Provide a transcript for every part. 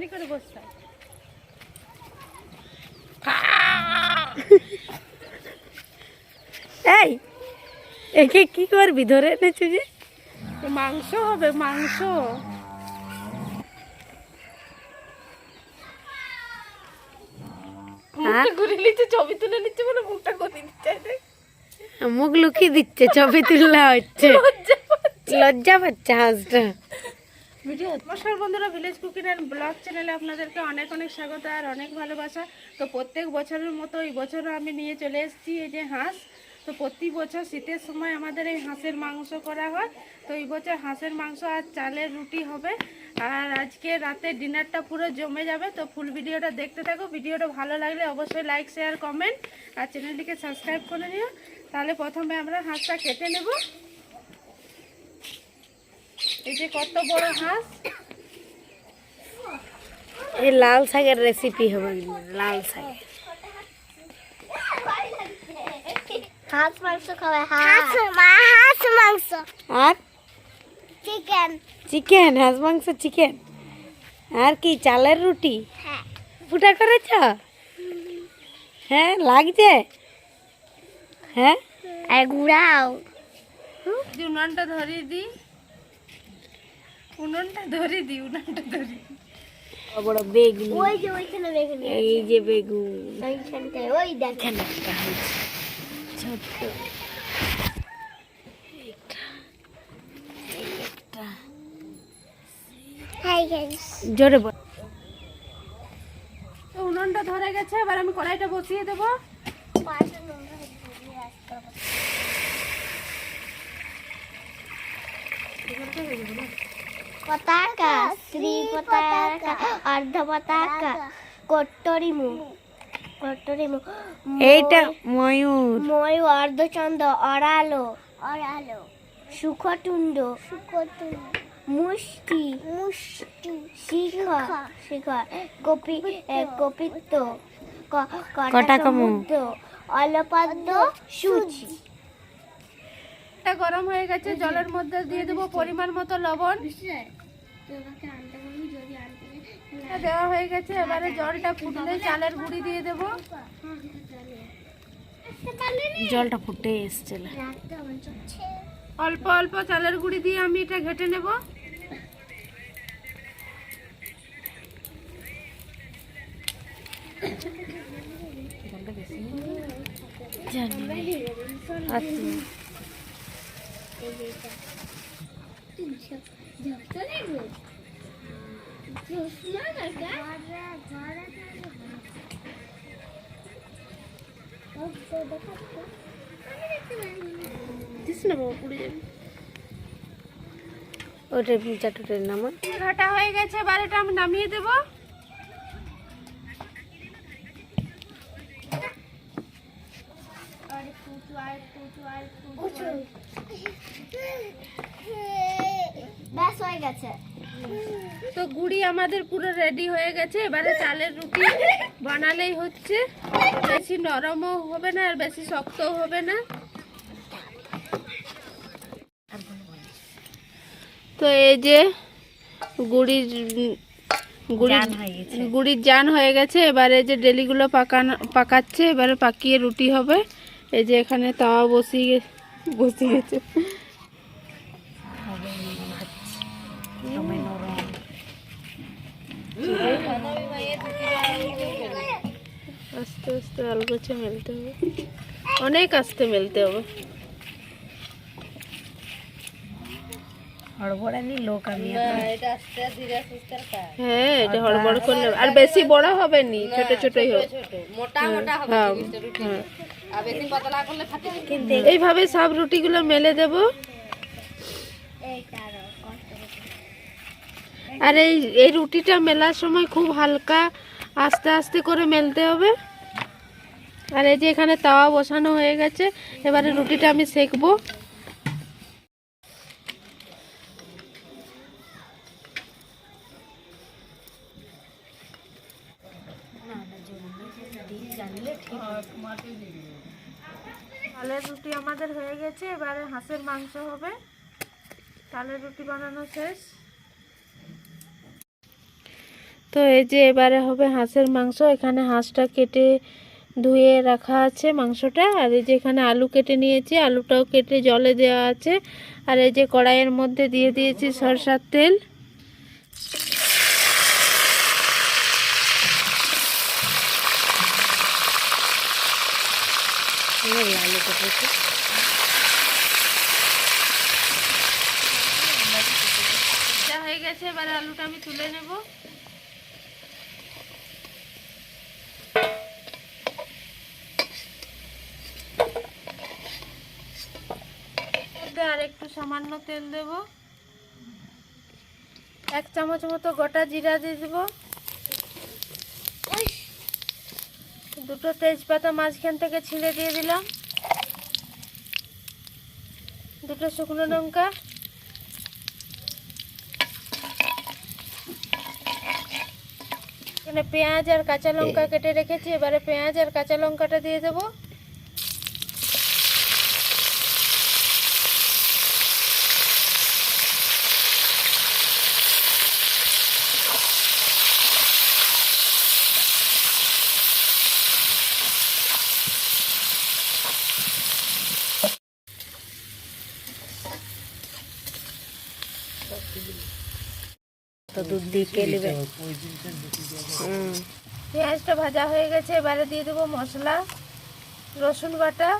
এমনি করে বসতে হয়। এই একে কি করবি ধরে এনেছো যে মাংস হবে মাংস হ্যাঁ? ঘুরে নিচ্ছে ছবি তুলে নিচ্ছে বলে মুখটা ঘুরে মুখ লুকিয়ে দিচ্ছে ছবি তুলা হচ্ছে লজ্জা পাচ্ছে। হাঁসটা নমস্কার বন্ধুরা ভিলেজ কুকিং অ্যান্ড ব্লগ চ্যানেলে আপনাদেরকে অনেক অনেক স্বাগত আর অনেক ভালোবাসা। তো প্রত্যেক বছরের মতো এই বছরও আমি নিয়ে চলে এসেছি এই যে হাঁস। তো প্রতি বছর শীতের সময় আমাদের এই হাঁসের মাংস করা হয়। তো এই বছর হাঁসের মাংস আর চালের রুটি হবে। আর আজকে রাতে ডিনারটা পুরো জমে যাবে। তো ফুল ভিডিওটা দেখতে থাকো। ভিডিওটা ভালো লাগলে অবশ্যই লাইক শেয়ার কমেন্ট আর চ্যানেলটিকে সাবস্ক্রাইব করে নিও। তাহলে প্রথমে আমরা হাঁসটা কেটে নেব। এই যে কত বড় হাঁস? এই লাল শাকের রেসিপি হবে লাল শাক। হাঁস মাংস খাবে হাঁস। হাঁস মাংস। আর? চিকেন চিকেন হাঁস মাংস চিকেন আর কি চালের রুটি? হ্যাঁ। ফুটা করেছ? হ্যাঁ লাগছে? হ্যাঁ? আর ঘুরাও দি উনানটা ধরিয়ে দি উনুনটা ধরিয়ে দি উনানটা ধরিয়ে দি। বড় বেগুন। ওই যে ওইখানে দেখে নি এই যে বেগুন। ওইখানটায় ওই দেখেন একটা হয়েছে। ছোট্ট। একটা একটা হাই গাইস জোরে বল। তো উনুনটা ধরে গেছে এবার আমি কড়াইটা বসিয়ে দেবো। পতাকা শ্রী পতাকা অর্ধ পতাকা কট্টরিমু। কট্টরিমু। এইটা ময়ূর। ময়ূর অর্ধচন্দ্র অরালো। অরালো। সুখটুণ্ড। সুখটুণ্ড। মুষ্টি। মুষ্টি। শিখর। শিখর। কপি এ, কপিত্ত ক- কটাকমুদ্র অলপদ্ম সূচি। এটা গরম হয়ে গেছে জলের মধ্যে দিয়ে দেবো পরিমাণ মতো লবণ। এটা দেওয়া হয়ে গেছে এবারে জলটা ফুটলে চালের গুঁড়ি দিয়ে দেবো। জলটা ফুটে এসছে অল্প অল্প চালের গুঁড়ি দিয়ে আমি এটা ঘেটে নেব। জানি আচ্ছা। ওটা চাটুটে নামা। ঘাটা হয়ে গেছে বারোটা আমি নামিয়ে দেবো। ব্যাস হয়ে গেছে। তো গুড়ি আমাদের পুরো রেডি হয়ে গেছে। এবারে চালের রুটি বানালেই হচ্ছে। বেশি নরমও হবে না আর বেশি শক্তও হবে না। তো এই যে গুড়ির গুড়ির হয়ে গেছে। গুড়ির জান হয়ে গেছে। এবারে যে ডেলিগুলো পাকানো পাকাচ্ছে। এবারে পাকিয়ে রুটি হবে। এই যে এখানে তাওয়া বসিয়ে বসিয়ে গেছে। আস্তে আস্তে আলগোছে মেলতে হবে। অনেক আস্তে মেলতে হবে। লোক আমি হ্যাঁ এটা হড়বড় করলে আর বেশি বড় হবে নি ছোট ছোটই হবে মোটা মোটা হবে এইভাবে সব রুটিগুলো মেলে দেব। আর এই এই রুটিটা মেলার সময় খুব হালকা আস্তে আস্তে করে মেলতে হবে। আর এই যে এখানে তাওয়া বসানো হয়ে গেছে এবারে রুটিটা আমি সেকবো। চালের রুটি আমাদের হয়ে গেছে, এবারে হাঁসের মাংস হবে। চালের রুটি বানানো শেষ। তো এই যে এবারে হবে হাঁসের মাংস, এখানে হাঁসটা কেটে ধুয়ে রাখা আছে মাংসটা। আর এই যে এখানে আলু কেটে নিয়েছি, আলুটাও কেটে জলে দেওয়া আছে। আর এই যে কড়াইয়ের মধ্যে দিয়ে দিয়েছি সরষার তেল। যা হয়ে গেছে, এবারে আলুটা আমি তুলে নেব। আর একটু সামান্য তেল দেব। এক চামচ মতো গোটা জিরা দিয়ে দেব। দুটো তেজপাতা মাঝখান থেকে ছিঁড়ে দিয়ে দিলাম। দুটো শুকনো লঙ্কা। এখানে পেঁয়াজ আর কাঁচা লঙ্কা কেটে রেখেছি এবারে পেঁয়াজ আর কাঁচা লঙ্কাটা দিয়ে দেবো। পেঁয়াজটা ভাজা হয়ে গেছে, এবারে দিয়ে দেবো মশলা, রসুন বাটা,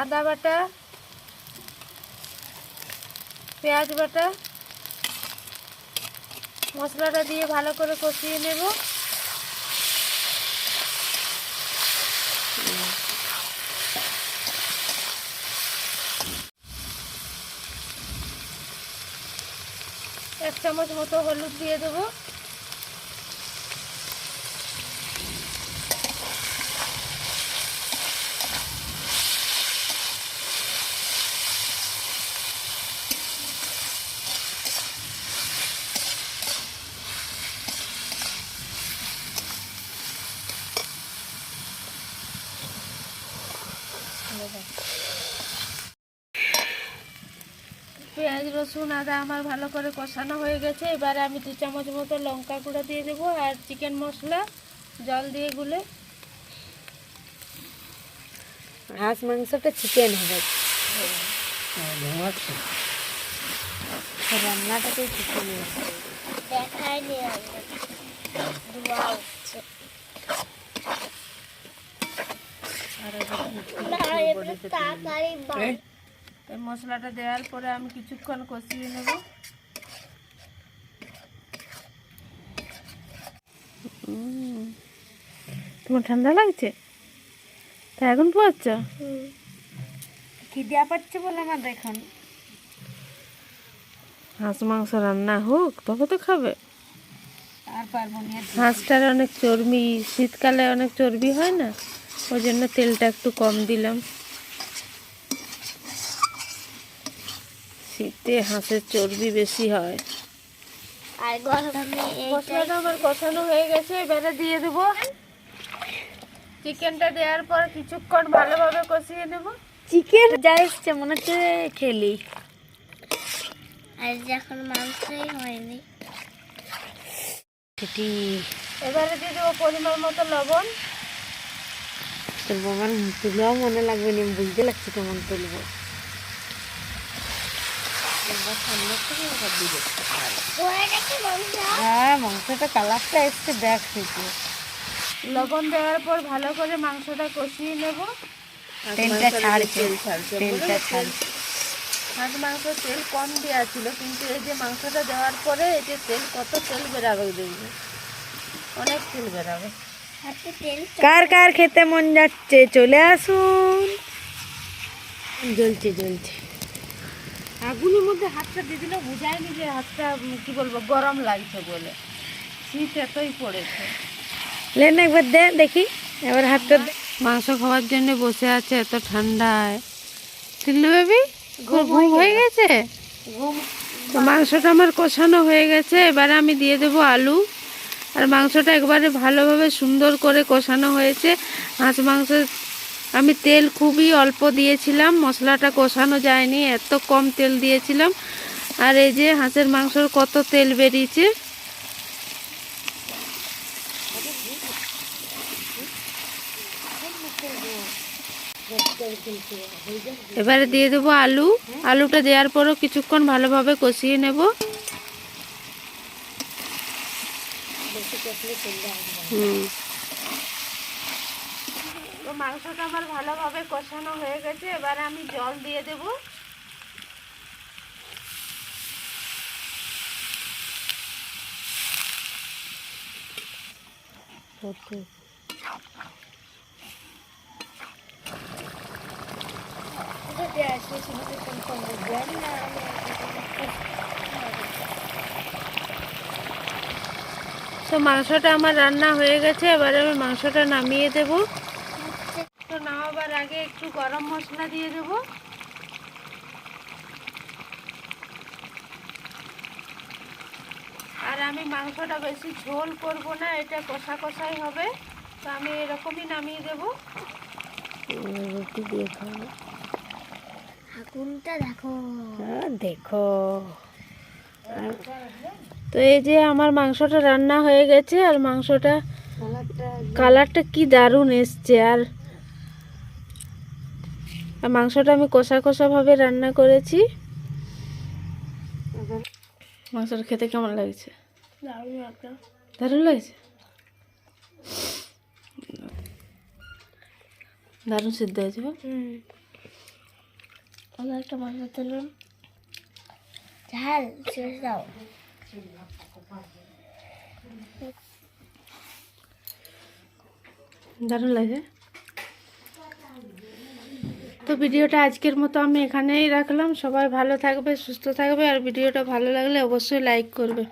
আদা বাটা, পেঁয়াজ বাটা। মশলাটা দিয়ে ভালো করে কষিয়ে নেব। এক চামচ মতো হলুদ দিয়ে দেবো পেঁয়াজ রসুন আদা আমার ভালো করে কষানো হয়ে গেছে। এবারে আমি দু চামচ মতো লঙ্কা গুঁড়ো দিয়ে দেবো আর চিকেন মশলা জল দিয়ে গুলে। হাঁস মাংসটা চিকেন হবে। রান্নাটাতে চিকেন দেখায়নি এবারে তাড়াতাড়ি। এই মশলাটা দেওয়ার পরে আমি কিছুক্ষণ কষিয়ে নেব। তোমার ঠান্ডা লাগছে? তা এখন। কি দেওয়া পাচ্ছে বলে আমার দেখুন হাঁস মাংস রান্না হোক তবে তো খাবে। আর পারব না হাঁসটার অনেক চর্বি শীতকালে অনেক চর্বি হয় না? ওই জন্য তেলটা একটু কম দিলাম। শীতে হাঁসের চর্বি বেশি হয়। আর গরমে মশলাটা আমার কষানো হয়ে গেছে এবারে দিয়ে দেবো। চিকেনটা দেওয়ার পর কিছুক্ষণ ভালোভাবে কষিয়ে নেব। চিকেন যা এসছে মনে হচ্ছে খেলি। আর যখন মাংসই হয়নি। সেটি এবারে দিয়ে দেবো পরিমাণ মতো লবণ। তোর বাবার তুলেও মনে লাগবে না বুঝতে লাগছে কেমন তুলবো। হয়ে গেছে মাংস? হ্যাঁ মাংসটা কালারটা এসছে দেখ শুধু লবণ দেওয়ার পর ভালো করে মাংসটা কষিয়ে নেব। তেলটা ছাড়ছে তেলটা ছাড়ছে। হাঁস মাংস তেল কম দেওয়া ছিল কিন্তু এই যে মাংসটা দেওয়ার পরে এই যে তেল কত তেল বেরাবে দেখবে অনেক তেল বেরাবে। কার কার খেতে মন যাচ্ছে চলে আসুন। জ্বলছে জ্বলছে। আগুনের মধ্যে হাতটা দিয়ে দিলে বুঝায়নি যে হাতটা কি বলব গরম লাগছে বলে। শীত এতই পড়েছে। লেন একবার দে দেখি। এবার হাতটা মাংস খাওয়ার জন্য বসে আছে এত ঠান্ডায়। টিল্লু বেবি? ঘুম ঘুম হয়ে গেছে? তো মাংসটা আমার কষানো হয়ে গেছে এবারে আমি দিয়ে দেবো আলু। আর মাংসটা একবারে ভালোভাবে সুন্দর করে কষানো হয়েছে। হাঁস মাংস আমি তেল খুবই অল্প দিয়েছিলাম, মশলাটা কষানো যায়নি, এত কম তেল দিয়েছিলাম। আর এই যে হাঁসের মাংসর কত তেল বেরিয়েছে। এবারে দিয়ে দেবো আলু। আলুটা দেওয়ার পরও কিছুক্ষণ ভালোভাবে কষিয়ে নেব। হুম। মাংসটা আমার ভালোভাবে কষানো হয়ে গেছে এবারে আমি জল দিয়ে দেব। তো মাংসটা আমার রান্না হয়ে গেছে এবারে আমি মাংসটা নামিয়ে দেব। আগে একটু গরম মশলা দিয়ে দেব। আর আমি মাংসটা বেশি ঝোল করব না এটা কষা কষাই হবে। তো আমি এরকমই নামিয়ে দেব। রুটি দিয়ে খাব। আগুনটা দেখো। আর দেখো। তো এই যে আমার মাংসটা রান্না হয়ে গেছে আর মাংসটা কালারটা কি দারুণ এসছে। আর আর মাংসটা আমি কষা কষা ভাবে রান্না করেছি। মাংসটা খেতে কেমন লাগছে? দারুণ লাগছে। দারুণ সিদ্ধ হয়েছে? আমার একটা মাংস তুলুন। ঝাল শেষ দাও। দারুণ লাগে তো ভিডিওটা আজকের মতো আমি এখানেই রাখলাম। সবাই ভালো থাকবে, সুস্থ থাকবে, আর ভিডিওটা ভালো লাগলে অবশ্যই লাইক করবে।